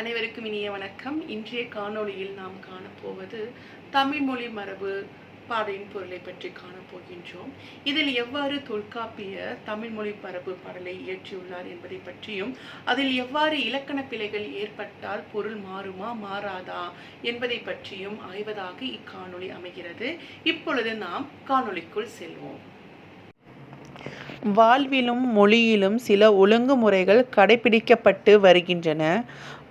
அனைவருக்கும் இனிய வணக்கம். இன்றைய காணொளியில் நாம் காணப்போவது தமிழ் மொழி மரபு பாதையின் பொருளை பற்றி காணப்போகின்றோம். இதில் எவ்வாறு தொல்காப்பிய தமிழ் மொழி மரபு பாடலை இயற்றியுள்ளார் என்பதை பற்றியும் அதில் எவ்வாறு இலக்கண பிழைகள் ஏற்பட்டால் பொருள் மாறுமா மாறாதா என்பதை பற்றியும் ஆய்வதாக இக்காணொளி அமைகிறது. இப்பொழுது நாம் காணொளிக்குள் செல்வோம். வாழ்விலும் மொழியிலும் சில ஒழுங்குமுறைகள் கடைபிடிக்கப்பட்டு வருகின்றன.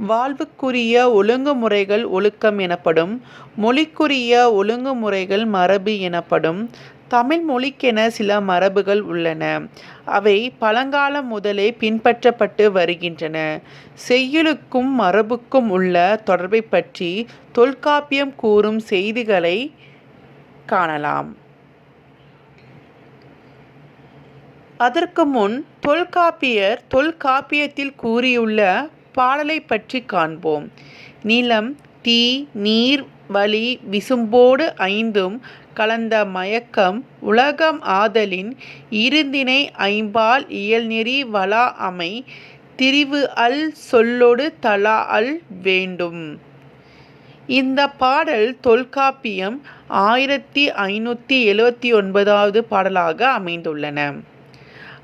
வாழ்வுக்குரிய ஒழுங்குமுறைகள் ஒழுக்கம் எனப்படும் மொழிக்குரிய ஒழுங்குமுறைகள் மரபு எனப்படும் தமிழ் மொழிக்கென சில மரபுகள் உள்ளன. அவை பழங்காலம் முதலே பின்பற்றப்பட்டு வருகின்றன. செய்யுளுக்கும் மரபுக்கும் உள்ள தொடர்பை பற்றி தொல்காப்பியம் கூறும் செய்திகளை காணலாம். அதற்கு முன் தொல்காப்பியர் தொல்காப்பியத்தில் கூறியுள்ள பாடலை பற்றி காண்போம். நிலம் தீ நீர் வழி விசும்போடு ஐந்தும் கலந்த மயக்கம் உலகம் ஆதலின் இருந்தினை ஐம்பால் இயல்நெறி வளா அமை திரிவு அல் சொல்லொடு தலா அல் வேண்டும். இந்த பாடல் தொல்காப்பியம் ஆயிரத்தி ஐநூற்றி எழுவத்தி ஒன்பதாவது பாடலாக அமைந்துள்ளன.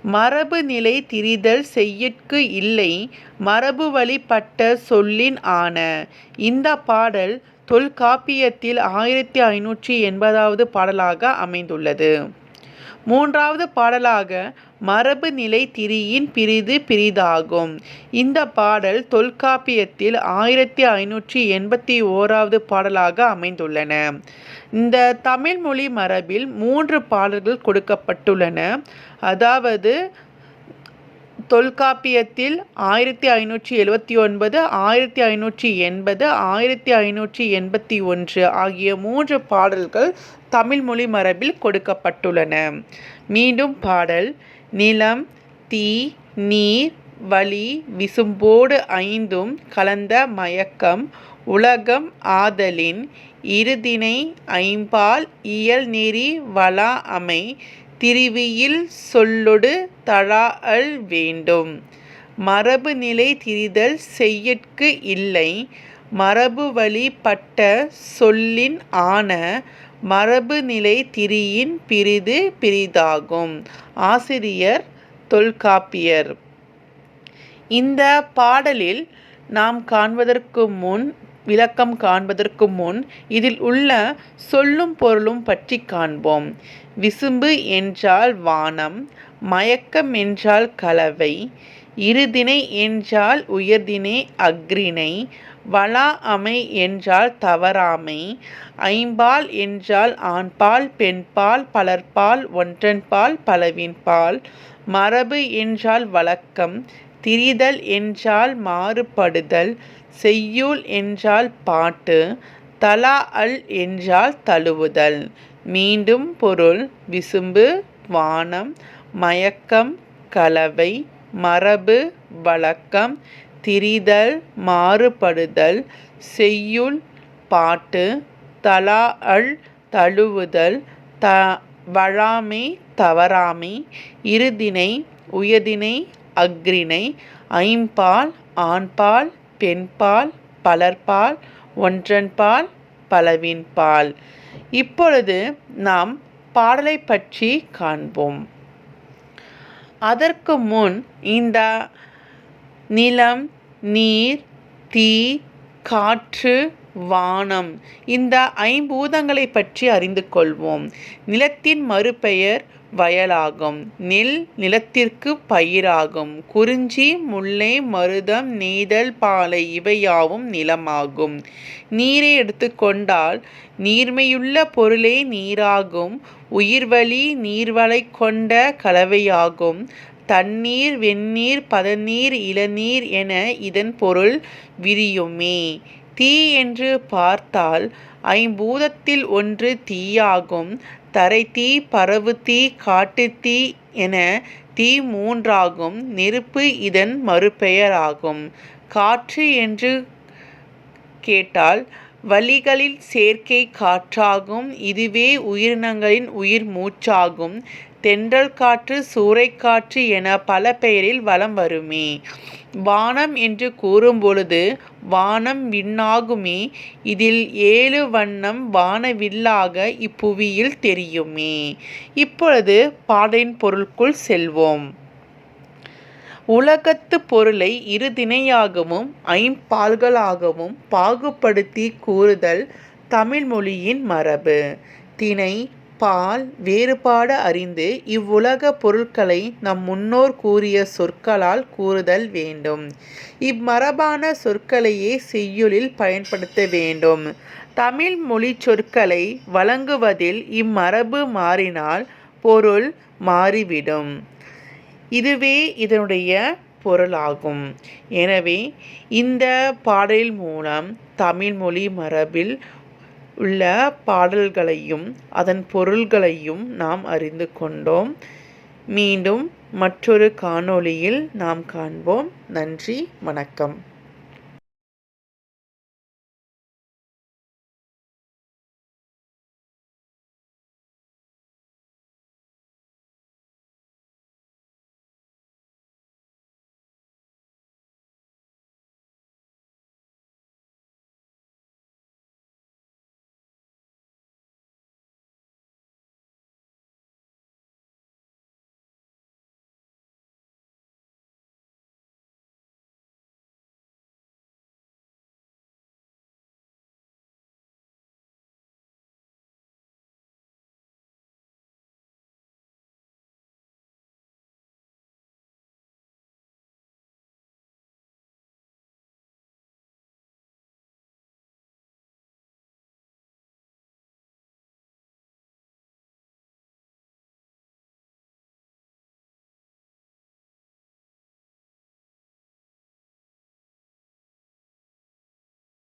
மரபு நிலை திரிதல் செய்யற்கு இல்லை மரபு வழிபட்ட சொல்லின் ஆன. இந்த பாடல் தொல்காப்பியத்தில் ஆயிரத்தி ஐநூற்றி எண்பதாவது பாடலாக அமைந்துள்ளது. மூன்றாவது பாடலாக மரபு நிலை திரியின் பிரிது பிரிதாகும். இந்த பாடல் தொல்காப்பியத்தில் ஆயிரத்தி ஐநூற்றி எண்பத்தி ஓராவது பாடலாக அமைந்துள்ளன. இந்த தமிழ் மொழி மரபில் மூன்று பாடல்கள் கொடுக்கப்பட்டுள்ளன. அதாவது தொல்காப்பியத்தில் ஆயிரத்தி ஐநூற்றி எழுவத்தி ஒன்பது ஆயிரத்தி ஐநூற்றி எண்பது ஆயிரத்தி ஐநூற்றி எண்பத்தி ஒன்று ஆகிய மூன்று பாடல்கள் தமிழ் மொழி மரபில் கொடுக்கப்பட்டுள்ளன. மீண்டும் பாடல் நிலம் தீ நீர் வழி விசும்போடு ஐந்தும் கலந்த மயக்கம் உலகம் ஆதலின் இருதினை ஐம்பால் இயல் நெறி வளா அமை திரிவியில் சொல்லொடு தழாஅல் வேண்டும். மரபு நிலை திரிதல் செய்யற்கு இல்லை மரபு பட்ட சொல்லின் ஆன மரபு நிலை திரியின் பிரிது பிரிதாகும். ஆசிரியர் தொல்காப்பியர். இந்த பாடலில் நாம் காண்பதற்கு முன் விளக்கம் காண்பதற்கு முன் இதில் உள்ள சொல்லும் பொருளும் பற்றி காண்போம். விசும்பு என்றால் வானம் மயக்கம் என்றால் கலவை இருதினை என்றால் உயர்தினை அக்ரிணை வளா அமை என்றால் தவறாமை ஐம்பால் என்றால் ஆண்பால் பெண்பால் பலர்பால் ஒன்றன்பால் பலவின்பால் மரபு என்றால் வழக்கம் திரிதல் என்றால் மாறுபடுதல் செய்யுள் என்றால் பாட்டு தலா அல் என்றால் தழுவுதல் மீண்டும் பொருள் விசும்பு வானம் மயக்கம் கலவை மரபு வழக்கம் திரிதல் மாறுபடுதல் செய்யுள் பாட்டு தலா அல் தழுவுதல் த வழாமை தவறாமை இருதினை உயதினை அக்ரிணை ஐம்பால் ஆண்பால் பெண்பால் பலர்பால் ஒன்றன்பால் பலவின்பால். இப்பொழுது நாம் பாடலை பற்றி காண்போம். அதற்கு முன் இந்த நிலம் நீர் தீ காற்று வானம். இந்த ஐம்பூதங்களை பற்றி அறிந்து கொள்வோம். நிலத்தின் மறுபெயர் வயலாகும். நெல் நிலத்திற்கு பயிராகும். குறிஞ்சி முல்லை மருதம் நெய்தல் பாலை இவையாவும் நிலமாகும். நீரை எடுத்துக்கொண்டால் நீர்மையுள்ள பொருளே நீராகும். உயிர்வழி நீர்வளை கொண்ட கலவையாகும். தண்ணீர் வெந்நீர் பதநீர் இளநீர் என இதன் பொருள் விரியுமே. தீ என்று பார்த்தால் ஐம்பூதத்தில் ஒன்று தீயாகும். தரைத்தீ பரவுத்தீ காட்டுத்தீ என தீ மூன்றாகும். நெருப்பு இதன் மறுபெயராகும். காற்று என்று கேட்டால் வழிகளில் சேர்க்கை காற்றாகும். இதுவே உயிரினங்களின் உயிர் மூச்சாகும். தென்றல் காற்று சூறைக்காற்று என பல பெயரில் வலம் வருமே. வானம் என்று கூறும்பொழுது வானம் விண்ணாகுமே. இதில் ஏழு வண்ணம் வானவில்லாக இப்புவியில் தெரியுமே. இப்பொழுது பாடலின் பொருளுக்குள் செல்வோம். உலகத்து பொருளை இரு திணையாகவும் ஐம்பால்களாகவும் பாகுபடுத்தி கூறுதல் தமிழ் மொழியின் மரபு. திணை பால் வேறுபாடு அறிந்து இவ்வுலக பொருட்களை நம் முன்னோர் கூறிய சொற்களால் கூறுதல் வேண்டும். இம்மரபான சொற்களையே செய்யுளில் பயன்படுத்த வேண்டும். தமிழ் மொழி சொற்களை வழங்குவதில் இம்மரபு மாறினால் பொருள் மாறிவிடும். இதுவே இதனுடைய பொருளாகும். எனவே இந்த பாடல் மூலம் தமிழ்மொழி மரபில் உள்ள பாடல்களையும் அதன் பொருள்களையும் நாம் அறிந்து கொண்டோம். மீண்டும் மற்றொரு காணொளியில் நாம் காண்போம். நன்றி வணக்கம்.